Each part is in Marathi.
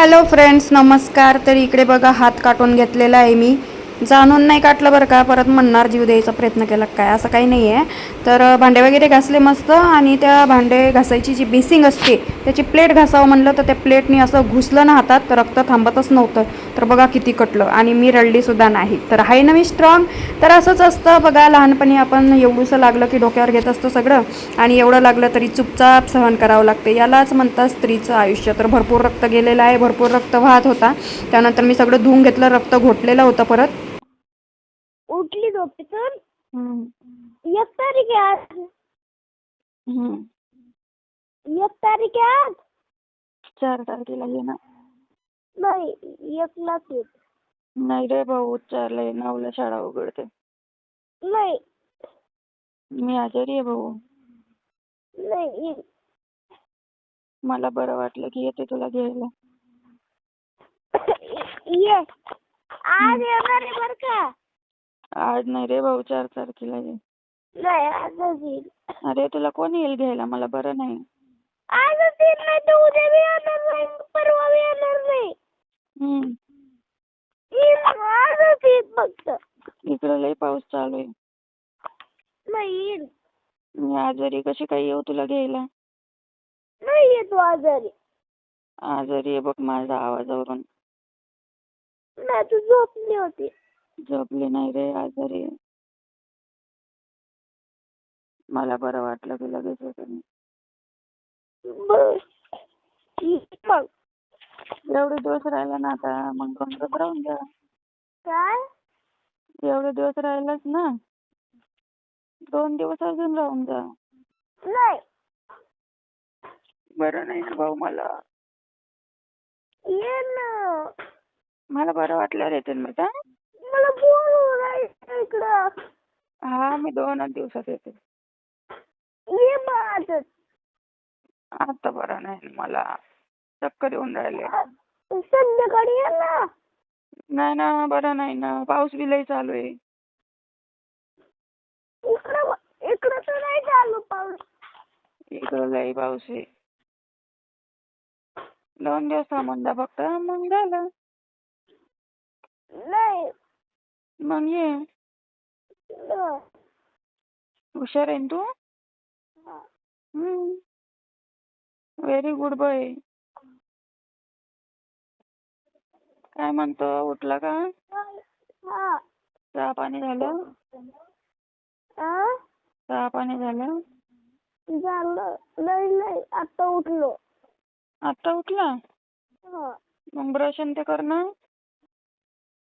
हॅलो फ्रेंड्स नमस्कार. तर इकडे बघा हात काटून घेतलेला आहे मी. जाणून नाही काटलं बरं का परत म्हणणार जीव द्यायचा प्रयत्न केला काय असं काही नाही आहे तर भांडे वगैरे घासले मस्त आणि त्या भांडे घासायची जी बेसिंग असते त्याची प्लेट घासावं म्हणलं तर त्या प्लेटनी असं घुसलं ना हातात तर रक्त थांबतच नव्हतं. तर बघा किती कटलं आणि मी रडलीसुद्धा नाही. तर आहे ना मी स्ट्रॉंग तर असंच असतं बघा लहानपणी आपण एवढंसं लागलं की डोक्यावर घेत असतो सगळं आणि एवढं लागलं तरी चुपचाप सहन करावं लागते. यालाच म्हणतात स्त्रीचं आयुष्य. तर भरपूर रक्त गेलेलं आहे भरपूर रक्त वाहत होता. त्यानंतर मी सगळं धुवून घेतलं रक्त घोटलेलं होतं परत. उठली झोपेतून एक तारीख आहे आज एक तारीख आहे आज चार तारखेला ये ना नाही एकलाच येत नाही रे भाऊ चारला नऊला शाळा उघडते नाही मी आजारी आहे भाऊ नाही ये- मला बरं वाटलं की येते तुला घ्यायला ये आज येणार आहे बर का आज नाही रे भाऊ चार तारखेला ये नाही आजच येईल. अरे तुला कोण येईल घ्यायला? मला बरं नाही. आजच येईल नाही तर उद्या बी येणार नाही. परवा बी येणार नाही. हम्म. येईल आजच येईल फक्त. इकडं लय पाऊस चालू आहे. नाही येईल. मी आजारी कशी काय येऊ तुला घ्यायला? नाही येतो आजारी. आजारी आहे बघ माझ्या आवाजावरून. नाही तू झोपली होती. झोपले नाही रे आजारी. आहे मला बरं वाटलं की लगेच येते मी. बर मग एवढे दिवस राहिला ना आता मग दिवस राहून जा काय? एवढे दिवस राहिलाच ना. दोन दिवस अजून राहून जा नाही. बरं नाही ना भाऊ मला. ये ना. मला बरं वाटल्यावर येते मी का मला इकडं. हा मी दोनच दिवसात येते. ये मग आजच आता बरं नाही मला चक्कर येऊन राहिले. संध्याकाळी ये ना. नाही ना बरं नाही ना पाऊस बी लई चालू आहे. इकडं इकडं तर नाही चालू पाऊस. इकडं लई पाऊस आहे. दोन दिवस थांबून जा फक्त मग झालं. नाही मग ये. हुशार आहे ना तू? व्हेरी गुड बॉय काय म्हणतो? उठला का? हा. चहा पाणी झालं? चहा पाणी झालं? झालं. नाही नाही आता उठलो. आता उठला? हा. मग ब्रश ते कर ना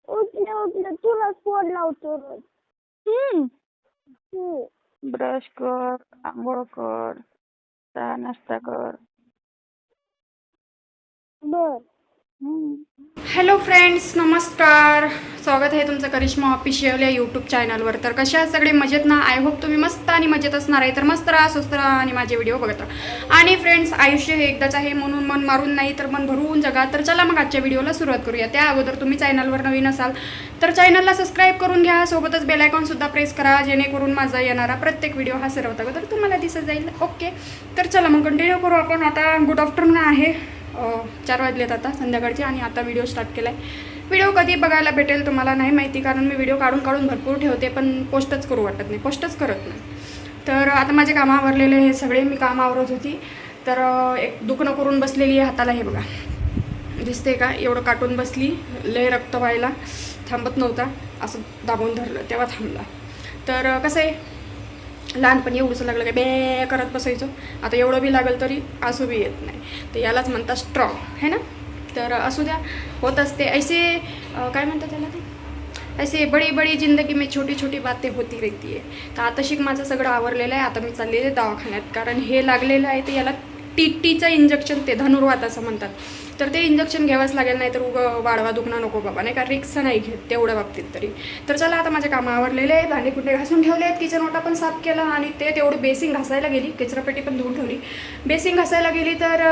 उठले उठले. तुलाच फोन लावतो रोज. हम्म. हम्म. ब्रश कर आंघोळ कर चहा नाश्ता कर. बर. हॅलो फ्रेंड्स नमस्कार. स्वागत आहे तुमचं करिश्मा ऑफिशियल या यूट्यूब चॅनलवर तर कशा आहात सगळे? मजेत ना? आय होप तुम्ही मस्त आणि मजेत असणार आहे. तर मस्त राहा स्वस्त राहा आणि माझे व्हिडिओ बघत राहा. आणि फ्रेंड्स आयुष्य हे एकदाच आहे. म्हणून मन मारून नाही तर मन भरून जगा. तर चला मग आजच्या व्हिडिओला सुरुवात करूया. त्या अगोदर तुम्ही चॅनलवर नवीन असाल तर चॅनलला सबस्क्राईब करून घ्या. सोबतच बेलायकॉनसुद्धा प्रेस करा. जेणेकरून माझा येणारा प्रत्येक व्हिडिओ हा सर्वात अगोदर तुम्हाला दिसत जाईल. ओके तर चला मग कंटिन्यू करू आपण. आता गुड आफ्टरनून आहे. चार वाजलेत आता संध्याकाळचे आणि आता व्हिडिओ स्टार्ट केला आहे व्हिडिओ कधी बघायला भेटेल तुम्हाला नाही माहिती कारण मी व्हिडिओ काढून काढून भरपूर ठेवते पण पोस्टच करू वाटत नाही पोस्टच करत नाही. तर आता माझे कामं आवरलेले हे सगळे मी काम आवरत होती. तर एक दुखणं करून बसलेली आहे हाताला हे बघा. दिसते का? एवढं काटून बसली लय रक्त व्हायला. थांबत नव्हता असं दाबून धरलं तेव्हा थांबला. तर कसं आहे? लहानपणी एवढंसं लागलं काय बे करत बसायचो. आता एवढं बी लागलं तरी असू बी येत नाही. तर यालाच म्हणतात स्ट्रॉंग है ना? तर असू द्या होत असते. ऐसे काय म्हणतात त्याला ते? ऐसे बडी बडी जिंदगी में छोटी छोटी बाते होती रहती आहे तर आता शिक माझं सगळं आवरलेलं आहे. आता मी चाललेले आहे दवाखान्यात. कारण हे लागलेलं आहे तर याला टी टीचं इंजेक्शन ते धनुर्वात असं म्हणतात. तर ते इंजेक्शन घ्यावंच लागेल नाही तर उग वाढवा दुखणं नको बाबा. नाही का रिक्स नाही घेत तेवढ्या बाबतीत तरी. तर चला आता माझे कामं आवडलेले आहे भांडे कुठे घासून ठेवले आहेत किचन ओटा पण साफ केला आणि ते तेवढं बेसिंग घासायला गेली. कचरापेटी पण धुवून ठेवली. बेसिंग घासायला गेली तर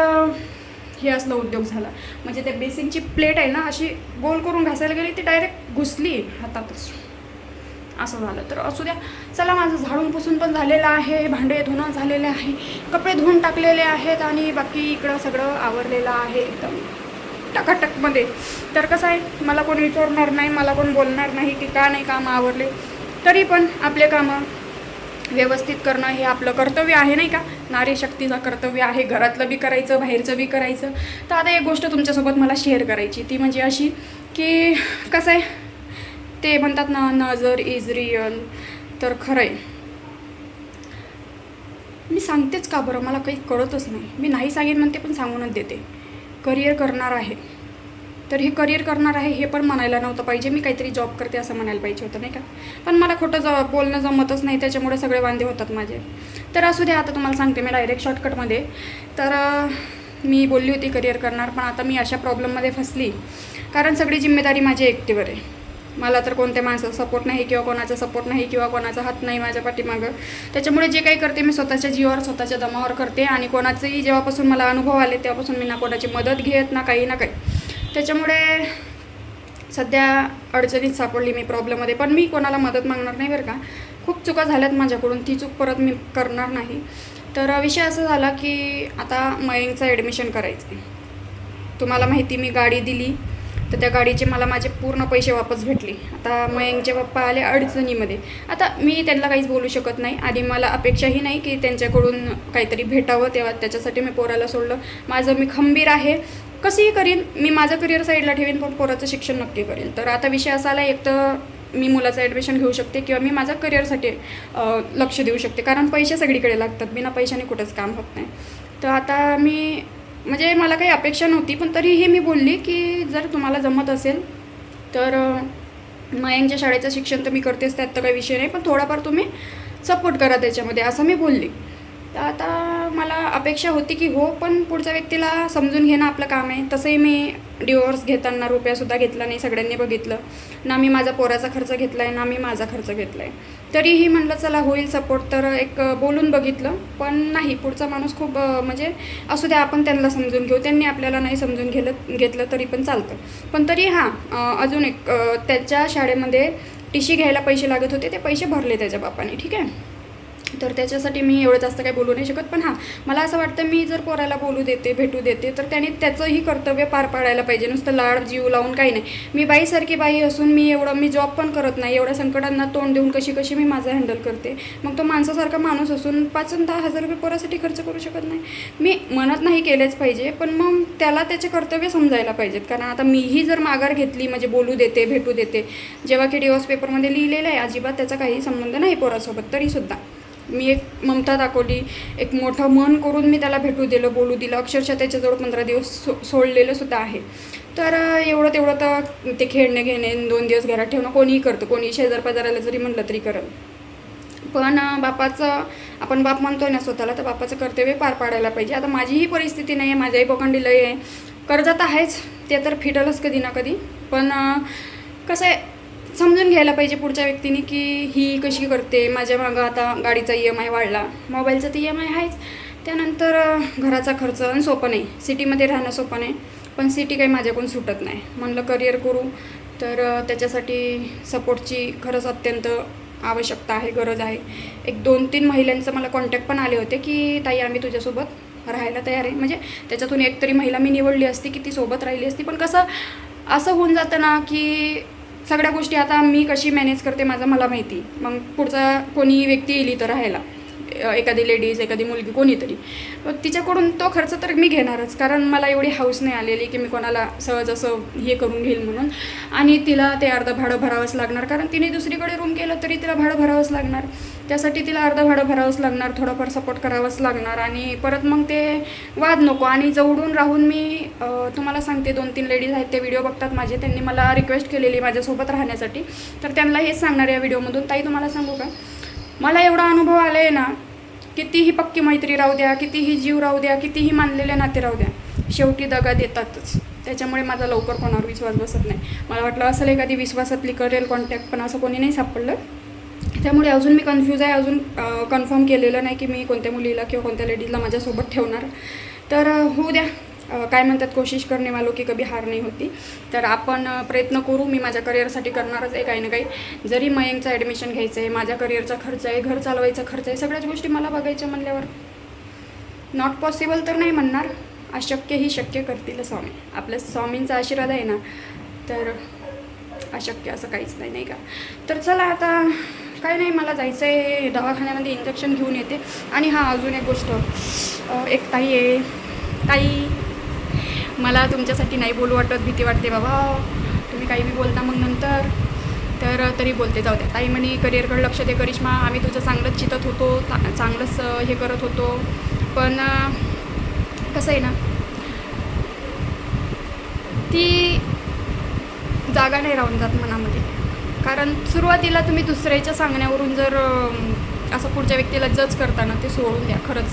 हे असलं उद्योग झाला. म्हणजे त्या बेसिंगची प्लेट आहे ना अशी गोल करून घासायला गेली ती डायरेक्ट घुसली हातातच. असं झालं. तर असू द्या. चला माझं झाडून पुसून पण झालेलं आहे. भांडे धुणं झालेले आहे. कपडे धुवून टाकलेले आहेत आणि बाकी इकडं सगळं आवरलेलं आहे एकदम टकाटकमध्ये. तर कसं आहे मला कोण विचारणार नाही मला कोण बोलणार नाही की का नाही कामं आवरले. तरी पण आपले कामं व्यवस्थित करणं हे आपलं कर्तव्य आहे नाही का? नारी शक्तीचं कर्तव्य आहे. घरातलं बी करायचं बाहेरचं बी करायचं. तर आता एक गोष्ट तुमच्यासोबत मला शेअर करायची. ती म्हणजे अशी की कसं आहे ते म्हणतात ना नजर इज रियल तर खरं आहे मी सांगतेच का बरं? मला काही कळतच नाही. मी नाही सांगेन म्हणते पण सांगूनच देते. करिअर करणार आहे. तर हे करिअर करणार आहे हे पण म्हणायला नव्हतं पाहिजे. मी काहीतरी जॉब करते असं म्हणायला पाहिजे होतं नाही का? पण मला खोटं ज बोलणं जमतच नाही त्याच्यामुळे सगळे वांदे होतात माझे. तर असू द्या आता तुम्हाला सांगते मी डायरेक्ट शॉर्टकटमध्ये तर मी बोलली होती करिअर करणार पण आता मी अशा प्रॉब्लेममध्ये फसली. कारण सगळी जिम्मेदारी माझ्या एकटीवर आहे. मला तर कोणत्या माणसाचा सपोर्ट नाही किंवा कोणाचा सपोर्ट नाही किंवा कोणाचा हात नाही माझ्या पाठीमागं. त्याच्यामुळे जे काही करते मी स्वतःच्या जीवावर स्वतःच्या दमावर करते आणि कोणाचंही जेव्हापासून मला अनुभव आले तेव्हापासून मी ना कोणाची मदत घेत ना काही ना काही. त्याच्यामुळे सध्या अडचणीत सापडली मी प्रॉब्लेममध्ये पण मी कोणाला मदत मागणार नाही बरं का. खूप चुका झाल्यात माझ्याकडून. ती चूक परत मी करणार नाही. तर विषय असा झाला की आता मयंकचं ॲडमिशन करायचं आहे तुम्हाला माहिती मी गाडी दिली. तर त्या गाडीचे मला माझे पूर्ण पैसे वापस भेटले. आता मयंकचे पप्पा आले अडचणीमध्ये. आता मी त्यांना काहीच बोलू शकत नाही. आणि मला अपेक्षाही नाही की त्यांच्याकडून काहीतरी भेटावं तेव्हा त्याच्यासाठी मी पोराला सोडलं. माझं मी खंबीर आहे. कसंही करीन मी माझं करिअर साईडला ठेवीन पण पोराचं शिक्षण नक्की करेल तर आता विषय असा आला एक तर मी मुलाचं ॲडमिशन घेऊ शकते किंवा मी माझ्या करिअरसाठी लक्ष देऊ शकते. कारण पैसे सगळीकडे लागतात. बिना पैशाने कुठंच काम होत नाही. तर आता मी म्हणजे मला काही अपेक्षा नव्हती पण तरीही मी बोलली की जर तुम्हाला जमत असेल तर मयांच्या शाळेचं शिक्षण तर मी करतेच त्यात तर काही विषय नाही पण थोडाफार तुम्ही सपोर्ट करा त्याच्यामध्ये असं मी बोलली. तर आता मला अपेक्षा होती की हो पण पुढच्या व्यक्तीला समजून घेणं आपलं काम आहे. तसंही मी डिवोर्स घेताना रुपयासुद्धा घेतला नाही सगळ्यांनी बघितलं. ना मी माझा पोराचा खर्च घेतला आहे ना मी माझा खर्च घेतला आहे तरीही म्हणलं चला होईल सपोर्ट तर एक बोलून बघितलं. पण नाही पुढचा माणूस खूप म्हणजे असू द्या आपण त्यांना समजून घेऊ. त्यांनी आपल्याला नाही समजून घेलं घेतलं तरी पण चालतं. पण तरी हां अजून एक त्याच्या शाळेमध्ये टी सी घ्यायला पैसे लागत होते. ते पैसे भरले त्याच्या बापाने ठीक आहे? तर त्याच्यासाठी मी एवढं जास्त काही बोलू नाही शकत. पण हां मला असं वाटतं मी जर पोराला बोलू देते भेटू देते तर त्याने त्याचंही कर्तव्य पार पाडायला पाहिजे. नुसतं लाड जीव लावून काही नाही. मी बाईसारखी बाई असून मी एवढं मी जॉब पण करत नाही. एवढ्या संकटांना तोंड देऊन कशी कशी मी माझं हँडल करते? मग तो माणसासारखा माणूस असून पाच दहा हजार रुपये पोरासाठी खर्च करू शकत नाही. मी म्हणत नाही केलेच पाहिजे पण मग त्याला त्याचे कर्तव्य समजायला पाहिजेत. कारण आता मीही जर माघार घेतली म्हणजे बोलू देते भेटू देते. जेव्हा की डिवोर्स पेपरमध्ये लिहिलेलं आहे अजिबात त्याचा काही संबंध नाही पोरासोबत तरीसुद्धा. मी एक ममता दाखवली एक मोठं मन करून मी त्याला भेटू दिलं बोलू दिलं. अक्षरशः त्याच्याजवळ पंधरा दिवस सो सोडलेलं सुद्धा आहे. तर एवढं तेवढं तर ते खेळणे घेणे दोन दिवस घरात ठेवणं कोणीही करतं. कोणी शेजार पाजाराला जरी म्हणलं तरी करत. पण बापाचं आपण बाप म्हणतो ना स्वतःला तर बापाचं कर्तव्य पार पाडायला पाहिजे. आता माझीही परिस्थिती नाही आहे माझ्याही बोकांडी लय आहे. कर्जात आहेच ते तर फिटलच कधी ना कधी. पण कसं आहे समजून घ्यायला पाहिजे पुढच्या व्यक्तीने की ही कशी करते माझ्या मागं आता गाडीचा ई एम आय वाढला मोबाईलचा तर ई एम आय आहेच. त्यानंतर घराचा खर्च आणि सोपं नाही. सिटीमध्ये राहणं सोपं नाही. पण सिटी काही माझ्याकडून सुटत नाही. म्हणलं करिअर करू. तर त्याच्यासाठी सपोर्टची खरंच अत्यंत आवश्यकता आहे गरज आहे. एक दोन तीन महिलांचं मला कॉन्टॅक्ट पण आले होते की ताई आम्ही तुझ्यासोबत राहायला तयार आहे. म्हणजे त्याच्यातून एक तरी महिला मी निवडली असती की ती सोबत राहिली असती. पण कसं असं होऊन जातं ना की सगळ्या गोष्टी आता मी कशी मॅनेज करते माझं मला माहिती. मग पुढचा कोणी व्यक्ती येईल तर राहायला. एखादी लेडीज एखादी मुलगी कोणीतरी. मग तिच्याकडून तो खर्च तर मी घेणारच कारण मला एवढी हाऊस नाही आलेली की मी कोणाला सहज असं हे करून घेईल म्हणून. आणि तिला ते अर्धं भाडं भरावंच लागणार कारण तिने दुसरीकडे रूम केलं तरी तिला भाडं भरावंच लागणार. त्यासाठी तिला अर्धं भाडं भरावंच लागणार थोडंफार सपोर्ट करावंच लागणार. आणि परत मग ते वाद नको. आणि जवळून राहून मी तुम्हाला सांगते दोन तीन लेडीज आहेत ते व्हिडिओ बघतात माझे. त्यांनी मला रिक्वेस्ट केलेली माझ्यासोबत राहण्यासाठी. तर त्यांना हेच सांगणार या व्हिडिओमधून ताई तुम्हाला सांगू का? मला एवढा अनुभव आला आहे ना कितीही पक्की मैत्री राहू द्या कितीही जीव राहू द्या कितीही मानलेले नाते राहू द्या शेवटी दगा देतातच. त्याच्यामुळे माझा लवकर कोणावर विश्वास बसत नाही. मला वाटलं असेल एखादी विश्वासातली करेल कॉन्टॅक्ट पण असं कोणी नाही सापडलं. त्यामुळे अजून मी कन्फ्यूज आहे अजून कन्फर्म केलेलं नाही की मी कोणत्या मुलीला किंवा कोणत्या लेडीजला माझ्यासोबत ठेवणार. तर होऊ द्या. काय म्हणतात कोशिश करणे वालो की कभी हार नाही होती. तर आपण प्रयत्न करू मी माझ्या करिअरसाठी करणारच आहे काही ना काही. जरी मयंकचं ॲडमिशन घ्यायचं आहे माझ्या करिअरचा खर्च आहे घर चालवायचा खर्च आहे सगळ्याच गोष्टी मला बघायच्या म्हणल्यावर. नॉट पॉसिबल तर नाही म्हणणार. अशक्य ही शक्य करतील स्वामी. आपल्या स्वामींचा आशीर्वाद आहे ना तर अशक्य असं काहीच नाही नाही का? तर चला आता काय नाही मला जायचं आहे दवाखान्यामध्ये इंजेक्शन घेऊन येते. आणि हां अजून एक गोष्ट. एक ताई आहे. ताई. मला तुमच्यासाठी नाही बोलू वाटत भीती वाटते बाबा. तुम्ही काही बी बोलता मग नंतर. तर तरी बोलते जाऊ द्या. ताई म्हणे करिअरकडे लक्ष दे करिश्मा. आम्ही तुझं चांगलंच चितत होतो चा- चांगलंच हे करत होतो. पण कसं आहे ना ती जागा नाही राहून जात मनामध्ये. कारण सुरुवातीला तुम्ही दुसऱ्याच्या सांगण्यावरून जर असं पुढच्या व्यक्तीला जज करताना ते सोडून द्या खरंच.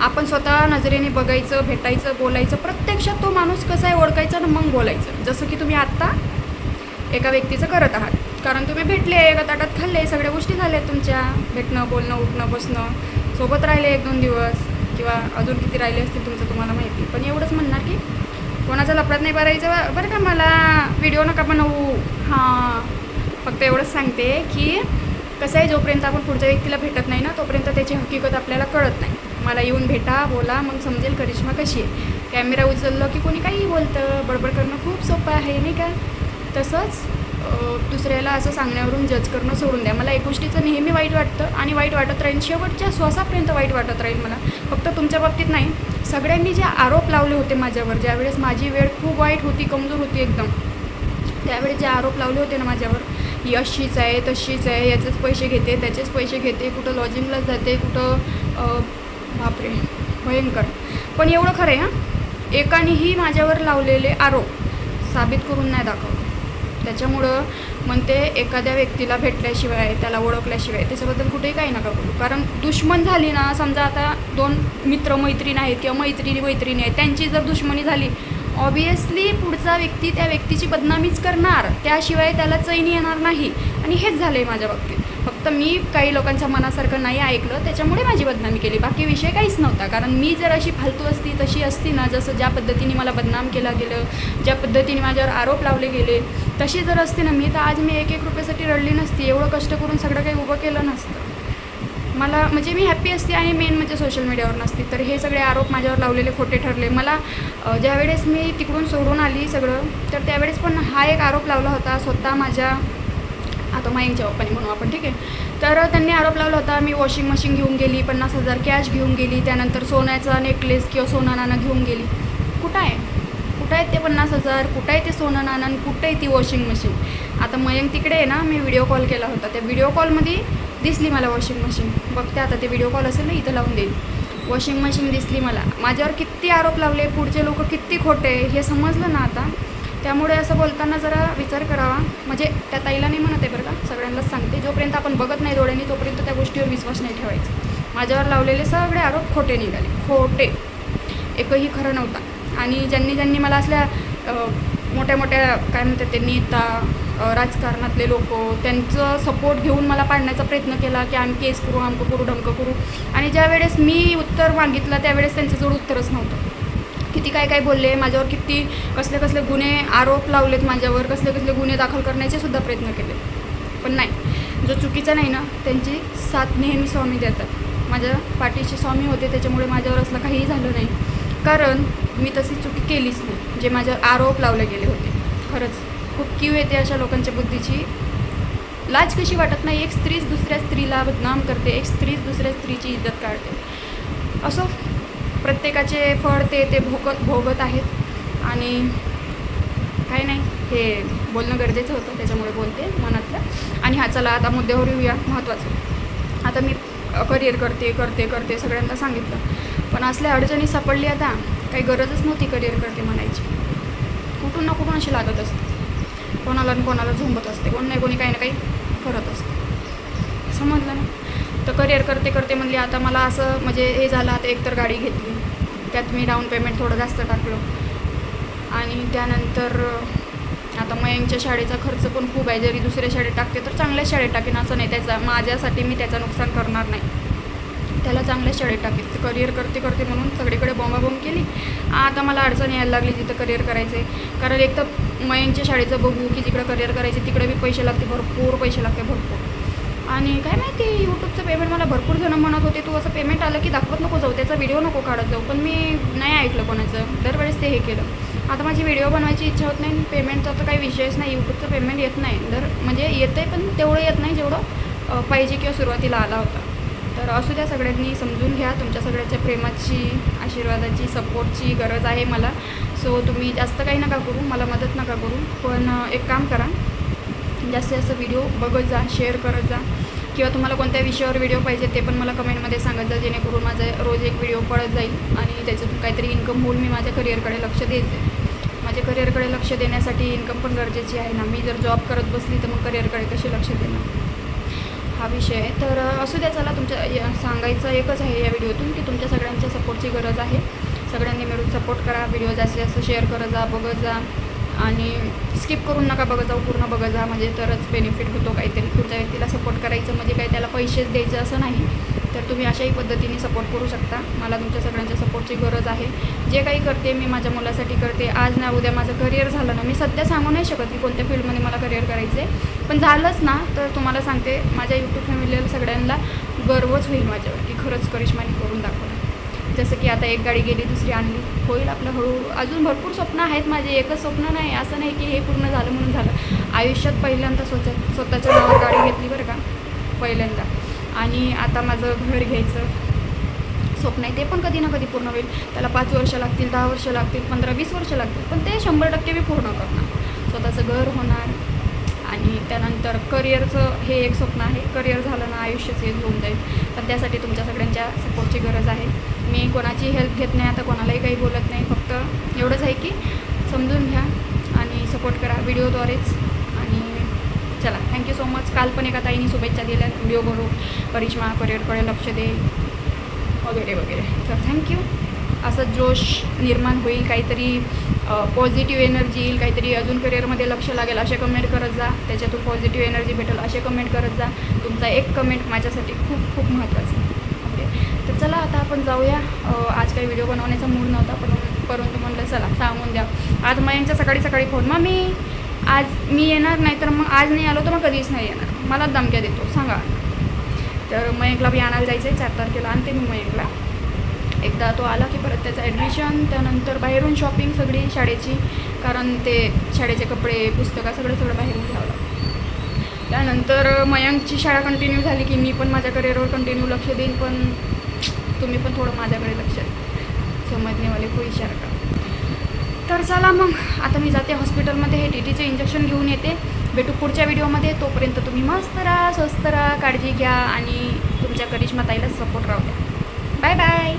आपण स्वतः नजरेने बघायचं भेटायचं बोलायचं प्रत्यक्षात तो माणूस कसा आहे ओळखायचा ना मग बोलायचं. जसं की तुम्ही आत्ता एका व्यक्तीचं करत आहात. कारण तुम्ही भेटले एका ताटात खाल्ले सगळ्या गोष्टी झाल्या तुमच्या. भेटणं बोलणं उठणं बसणं सोबत राहिले एक दोन दिवस किंवा अजून किती राहिले असतील तुमचं तुम्हाला माहिती. पण एवढंच म्हणणार की कोणाचा लफड्यात नाही भरायचं बरं का मला. व्हिडिओ नका बनवू. हां. फक्त एवढंच सांगते की कसं आहे जोपर्यंत आपण पुढच्या व्यक्तीला भेटत नाही ना तोपर्यंत त्याची हकीकत आपल्याला कळत नाही. मला येऊन भेटा बोला मग समजेल करिश्मा कशी आहे. कॅमेरा उचललं की कोणी काही बोलतं बडबड करणं खूप सोपं आहे नाही का? तसंच दुसऱ्याला असं सांगण्यावरून जज करणं सोडून द्या. मला एक गोष्टीचं नेहमी वाईट वाटतं आणि वाईट वाटत राहील. शेवटच्या श्वासापर्यंत वाईट वाटत राहील मला. फक्त तुमच्या बाबतीत नाही. सगळ्यांनी जे आरोप लावले होते माझ्यावर ज्यावेळेस माझी वेळ खूप वाईट होती कमजोर होती एकदम त्यावेळेस जे आरोप लावले होते ना माझ्यावर ही अशीच आहे तशीच आहे याचेच पैसे घेते त्याचेच पैसे घेते कुठं लॉजिंगलाच जाते कुठं बापरे भयंकर. पण एवढं खरं आहे हां? एकानेही माझ्यावर लावलेले आरोप साबित करून नाही दाखवले त्याच्यामुळं म्हणते एखाद्या व्यक्तीला भेटल्याशिवाय त्याला ओळखल्याशिवाय त्याच्याबद्दल कुठेही काही नका बोलू. कारण दुश्मन झाली ना समजा आता दोन मित्र मैत्रीण आहेत किंवा मैत्रिणी मैत्रिणी आहेत त्यांची जर दुश्मनी झाली ऑबियसली पुढचा व्यक्ती त्या व्यक्तीची बदनामीच करणार. त्याशिवाय त्याला चैनी येणार नाही. आणि हेच झालं आहे माझ्या बाबतीत. तर मी काही लोकांच्या मनासारखं नाही ऐकलं त्याच्यामुळे माझी बदनामी केली. बाकी विषय काहीच नव्हता. कारण मी जर अशी फालतू असती तशी असती ना जसं ज्या पद्धतीने मला बदनाम केलं गेलं ज्या पद्धतीने माझ्यावर आरोप लावले गेले तशी जर असते ना मी तर आज मी एक एक रुपयासाठी रडली नसती. एवढं कष्ट करून सगळं काही उभं केलं नसतं. मला म्हणजे मी हॅप्पी असते आणि मेन म्हणजे सोशल मीडियावर नसते. तर हे सगळे आरोप माझ्यावर लावलेले खोटे ठरले. मला ज्यावेळेस मी तिकडून सोडून आली सगळं तर त्यावेळेस पण हा एक आरोप लावला होता स्वतः माझ्या आता मयंकच्या पप्पाने म्हणू आपण ठीक आहे? तर त्यांनी आरोप लावला होता मी वॉशिंग मशीन घेऊन गेली पन्नास हजार कॅश घेऊन गेली त्यानंतर सोन्याचा नेकलेस किंवा सोनं नाणं घेऊन गेली. कुठं आहे? कुठं आहेत ते पन्नास हजार? कुठं आहे ते सोनं नाणं? आणि कुठं आहे ती वॉशिंग मशीन आता मयंक तिकडे आहे ना मी व्हिडिओ कॉल केला होता. त्या व्हिडिओ कॉलमध्ये दिसली मला वॉशिंग मशीन बघते आता ते व्हिडिओ कॉल असेल ना इथं लावून देईल. वॉशिंग मशीन दिसली मला. माझ्यावर किती आरोप लावले पुढचे लोक किती खोटे हे समजलं ना आता? त्यामुळे असं बोलताना जरा विचार करावा. म्हणजे त्या ताईला नाही म्हणत आहे बरं का सगळ्यांनाच सांगते. जोपर्यंत आपण बघत नाही डोळ्यांनी तोपर्यंत त्या गोष्टीवर विश्वास नाही ठेवायचा. माझ्यावर लावलेले सगळे आरोप खोटे निघाले. खोटे. एकही खरं नव्हता. आणि ज्यांनी ज्यांनी मला असल्या मोठ्या मोठ्या काय म्हणतात ते नेता राजकारणातले लोक त्यांचं सपोर्ट घेऊन मला पाडण्याचा प्रयत्न केला की आम्ही केस करू आमकं करू ढमकं करू. आणि ज्या वेळेस मी उत्तर मागितलं त्यावेळेस त्यांच्याजवळ उत्तरच नव्हतं. किती काय काय बोलले माझ्यावर किती कसले कसले गुन्हे आरोप लावलेत माझ्यावर कसले कसले गुन्हे दाखल करण्याचे सुद्धा प्रयत्न केले. पण नाही जो चुकीचा नाही ना त्यांची साथ नेहमी स्वामी देतात. माझ्या पाठीचे स्वामी होते त्याच्यामुळे माझ्यावर असलं काहीही झालं नाही. कारण मी तशी चुकी केलीच नाही जे माझ्यावर आरोप लावले गेले होते. खरंच खूप कीव येते अशा लोकांच्या बुद्धीची. लाज कशी वाटत नाही एक स्त्रीच दुसऱ्या स्त्रीला बदनाम करते एक स्त्रीच दुसऱ्या स्त्रीची इज्जत काढते. असो प्रत्येकाचे फळ ते ते भोगत भोगत आहेत. आणि काही नाही हे बोलणं गरजेचं होतं त्याच्यामुळे बोलते मनातलं. आणि हा चला आता मुद्द्यावर येऊया महत्त्वाचं. आता मी करिअर करते करते करते सगळ्यांना सांगितलं. पण असल्या अडचणी सापडली आता काही गरजच नव्हती करिअर करते म्हणायची. कुठून ना कुठून अशी लागत असते. कोणाला कोणाला झोंबत असते. कोण नाही कोणी काही ना काही करत असते. समजलं ना. तर करिअर करते करते म्हणले आता मला असं म्हणजे हे झालं आता एकतर गाडी घेतली. त्यात मी डाऊन पेमेंट थोडं जास्त टाकलं. आणि त्यानंतर आता मयंकच्या शाळेचा खर्च पण खूप आहे. जरी दुसऱ्या शाळेत टाकते तर चांगल्या शाळेत टाकेन असं नाही. त्याचा माझ्यासाठी मी त्याचं नुकसान करणार नाही. त्याला चांगल्या शाळेत टाकेल करिअर करते करते म्हणून सगळीकडे बॉम्बाबॉम्ब केली. आता मला अडचण यायला लागली जिथं करिअर करायचं आहे. कारण एक तर मयंकच्या शाळेचं बघू की जिकडं करिअर करायचं तिकडे बी पैसे लागते भरपूर पैसे लागते भरपूर. आणि काय माहिती यूट्यूबचं पेमेंट मला भरपूर जण म्हणत होते. तू असं पेमेंट आलं की दाखवत नको जाऊ त्याचा व्हिडिओ नको काढत जाऊ. पण मी नाही ऐकलं कोणाचं. दरवेळेस ते हे केलं. आता माझी व्हिडिओ बनवायची इच्छा होत नाही पेमेंटचा तर काही विषयच नाही यूट्यूबचं पेमेंट येत नाही. दर म्हणजे येतं आहे पण तेवढं येत नाही जेवढं पाहिजे किंवा सुरुवातीला आला होता. तर असू द्या सगळ्यांनी समजून घ्या. तुमच्या सगळ्याच्या प्रेमाची आशीर्वादाची सपोर्टची गरज आहे मला. सो तुम्ही जास्त काही नका करू. मला मदत नका करू. पण एक काम करा. जास्तीत जास्त व्हिडिओ बघत जा शेअर करत जा. किंवा तुम्हाला कोणत्या विषयावर व्हिडिओ पाहिजे ते पण मला कमेंटमध्ये सांगत जा जेणेकरून माझा रोज एक व्हिडिओ पडत जाईल आणि त्याच्यातून काहीतरी इन्कम होऊन मी माझ्या करिअरकडे लक्ष देते माझ्या करिअरकडे लक्ष देण्यासाठी इन्कम पण गरजेची आहे ना. मी जर जॉब करत बसली तर मग करिअरकडे कसे लक्ष देणार? हा विषय आहे. तर असू द्या चला तुमच्या या- सांगायचं एकच आहे या व्हिडिओतून की तुमच्या सगळ्यांच्या सपोर्टची गरज आहे. सगळ्यांनी मिळून सपोर्ट करा. व्हिडिओ जास्तीत जास्त शेअर करत जा बघत जा. आणि स्किप करून नका बघत जाऊ पूर्ण बघत जा. म्हणजे तरच बेनिफिट होतो काहीतरी. पुढच्या व्यक्तीला सपोर्ट करायचं म्हणजे काही त्याला पैसेच द्यायचे असं नाही. तर तुम्ही अशाही पद्धतीने सपोर्ट करू शकता. मला तुमच्या सगळ्यांच्या सपोर्टची गरज आहे. जे काही करते मी माझ्या मुलासाठी करते. आज ना उद्या माझं करिअर झालं ना मी सध्या सांगू नाही शकत की कोणत्या फील्डमध्ये मला करिअर करायचं आहे पण झालंच ना तर तुम्हाला सांगते माझ्या यूट्यूब फॅमिलीला सगळ्यांना गर्वच होईल माझ्यावर की खरंच करिश्माने करून दाखवा जसं की आता एक गाडी गेली दुसरी आणली. होईल आपलं हळूहळू. अजून भरपूर स्वप्न आहेत माझे. एकच स्वप्न नाही असं नाही की हे पूर्ण झालं म्हणून झालं. आयुष्यात पहिल्यांदा स्वतः स्वतःच्या नावावर गाडी घेतली बरं का. पहिल्यांदा. आणि आता माझं घर घ्यायचं. स्वप्न आहे ते पण कधी ना कधी पूर्ण होईल. त्याला पाच वर्ष लागतील दहा वर्ष लागतील पंधरा वीस वर्ष लागतील. पण ते शंभर टक्के मी पूर्ण करणार. स्वतःचं घर होणार. आणि त्यानंतर करिअरचं हे एक स्वप्न आहे. करिअर झालं ना आयुष्य एक होऊन जाईल. पण त्यासाठी तुमच्या सगळ्यांच्या सपोर्टची गरज आहे. मी कोणाची हेल्प घेत नाही आता कोणालाही काही बोलत नाही. फक्त एवढंच आहे की समजून घ्या आणि सपोर्ट करा व्हिडिओद्वारेच. आणि चला थँक्यू सो मच काल पण एका ताईने शुभेच्छा दिल्या. व्हिडिओ करू परिश्मा करिअरकडे लक्ष दे. वगैरे वगैरे. तर थँक्यू असं जोश निर्माण होईल काहीतरी पॉझिटिव्ह एनर्जी येईल काहीतरी अजून करिअरमध्ये लक्ष लागेल असे कमेंट करत जा. त्याच्यातून पॉझिटिव्ह एनर्जी भेटेल असे कमेंट करत जा. तुमचा एक कमेंट माझ्यासाठी खूप खूप महत्त्वाचं आहे. ओके. तर चला आता आपण जाऊया. आज काही व्हिडिओ बनवण्याचा मूड नव्हता पण परंतु म्हणलं चला सांगून द्या. आज मयांच्या सकाळी सकाळी फोन मग मी आज मी येणार नाही तर मग आज नाही आलो तर मग कधीच नाही येणार. मला दमक्या देतो सांगा. तर मयंकला बी आणायला जायचं आहे चार तारखेला आणते मी मयंकला. एकदा तो आला की परत त्याचं ॲडमिशन त्यानंतर बाहेरून शॉपिंग सगळी शाळेची कारण ते शाळेचे कपडे पुस्तकं सगळं सगळं बाहेरून घ्यावं लागतं. त्यानंतर मयंकची शाळा कंटिन्यू झाली की मी पण माझ्या करिअरवर कंटिन्यू लक्ष देईन पण तुम्ही पण थोडं माझ्याकडे लक्ष समजणेवाले को इशारा करा तर चला मग आता मी जाते हॉस्पिटलमध्ये हे टी टीचे इंजेक्शन घेऊन येते. भेटू पुढच्या व्हिडिओमध्ये तोपर्यंत तुम्ही मस्त राहा स्वस्त राहा काळजी घ्या आणि तुमच्या करिश्मा ताईला सपोर्ट राहू द्या. Bye bye